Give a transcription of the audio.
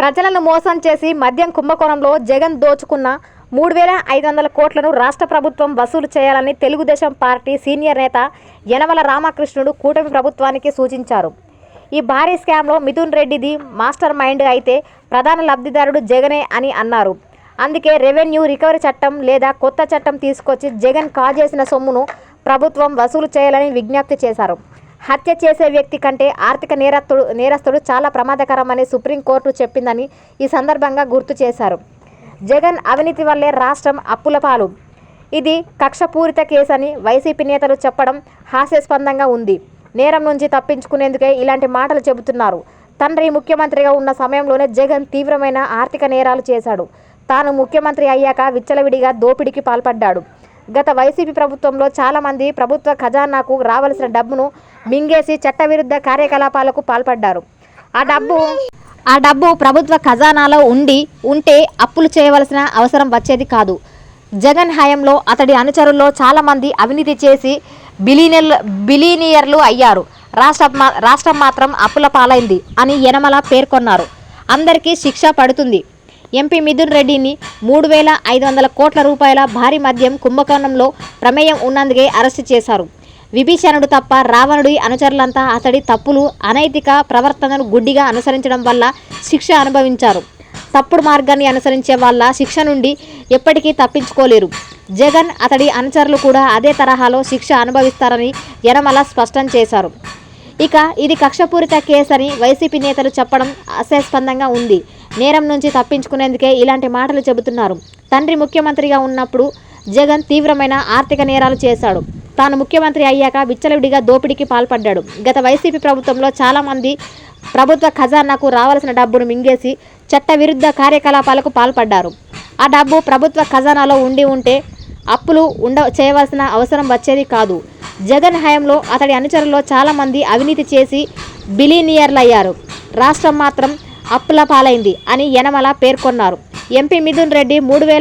ప్రజలను మోసం చేసి మద్యం కుంభకోణంలో జగన్ దోచుకున్న మూడు వేల ఐదు వందల కోట్లను రాష్ట్ర ప్రభుత్వం వసూలు చేయాలని తెలుగుదేశం పార్టీ సీనియర్ నేత యనమల రామకృష్ణుడు కూటమి ప్రభుత్వానికి సూచించారు. ఈ భారీ స్కామ్లో మిథున్ రెడ్డిది మాస్టర్ మైండ్ అయితే ప్రధాన లబ్ధిదారుడు జగనే అని అన్నారు. అందుకే రెవెన్యూ రికవరీ చట్టం లేదా కొత్త చట్టం తీసుకొచ్చి జగన్ కాజేసిన సొమ్మును ప్రభుత్వం వసూలు చేయాలని విజ్ఞప్తి చేశారు. హత్య చేసే వ్యక్తి కంటే ఆర్థిక నేరస్తుడు నేరస్తుడు చాలా ప్రమాదకరమని సుప్రీంకోర్టు చెప్పిందని ఈ సందర్భంగా గుర్తు చేశారు. జగన్ అవినీతి వల్లే రాష్ట్రం అప్పుల పాలు. ఇది కక్షపూరిత కేసని వైసీపీ నేతలు చెప్పడం హాస్యాస్పందంగా ఉంది. నేరం నుంచి తప్పించుకునేందుకే ఇలాంటి మాటలు చెబుతున్నారు. తండ్రి ముఖ్యమంత్రిగా ఉన్న సమయంలోనే జగన్ తీవ్రమైన ఆర్థిక నేరాలు చేశాడు. తాను ముఖ్యమంత్రి అయ్యాక విచ్చలవిడిగా దోపిడీకి పాల్పడ్డాడు. గత వైసీపీ ప్రభుత్వంలో చాలామంది ప్రభుత్వ ఖజానాకు రావాల్సిన డబ్బును మింగేసి చట్టవిరుద్ధ కార్యకలాపాలకు పాల్పడ్డారు. ఆ డబ్బు ఆ డబ్బు ప్రభుత్వ ఖజానాలో ఉండి ఉంటే అప్పులు చేయవలసిన అవసరం వచ్చేది కాదు. జగన్ హయాంలో అతడి అనుచరుల్లో చాలామంది అవినీతి చేసి బిలీనియర్ బిలీనియర్లు అయ్యారు. రాష్ట్ర మా- రాష్ట్రం మాత్రం అప్పుల పాలైంది అని యనమల పేర్కొన్నారు. అందరికీ శిక్ష పడుతుంది. ఎంపీ మిథున్ రెడ్డిని మూడు వేల ఐదు వందల కోట్ల రూపాయల భారీ మద్యం కుంభకోణంలో ప్రమేయం ఉన్నందుకే అరెస్టు చేశారు. విభీషణుడు తప్ప రావణుడి అనుచరులంతా అతడి తప్పులు అనైతిక ప్రవర్తనను గుడ్డిగా అనుసరించడం వల్ల శిక్ష అనుభవించారు. తప్పుడు మార్గాన్ని అనుసరించే వాళ్ళ శిక్ష నుండి ఎప్పటికీ తప్పించుకోలేరు. జగన్ అతడి అనుచరులు కూడా అదే తరహాలో శిక్ష అనుభవిస్తారని యనమల స్పష్టం చేశారు. ఇక ఇది కక్షపూరిత కేసని వైసీపీ నేతలు చెప్పడం హాస్యాస్పదంగా ఉంది. నేరం నుంచి తప్పించుకునేందుకే ఇలాంటి మాటలు చెబుతున్నారు. తండ్రి ముఖ్యమంత్రిగా ఉన్నప్పుడు జగన్ తీవ్రమైన ఆర్థిక నేరాలు చేశాడు. తాను ముఖ్యమంత్రి అయ్యాక విచ్చలవిడిగా దోపిడీకి పాల్పడ్డాడు. గత వైసీపీ ప్రభుత్వంలో చాలామంది ప్రభుత్వ ఖజానాకు రావాల్సిన డబ్బును మింగేసి చట్టవిరుద్ధ కార్యకలాపాలకు పాల్పడ్డారు. ఆ డబ్బు ప్రభుత్వ ఖజానాలో ఉండి ఉంటే అప్పులు ఉండ చేయవలసిన అవసరం వచ్చేది కాదు. జగన్ హయాంలో అతడి అనుచరుల్లో చాలామంది అవినీతి చేసి బిలీనియర్లయ్యారు. రాష్ట్రం మాత్రం అప్పుల పాలైంది అని యనమల పేర్కొన్నారు. ఎంపీ మిథున్ రెడ్డి మూడు వేల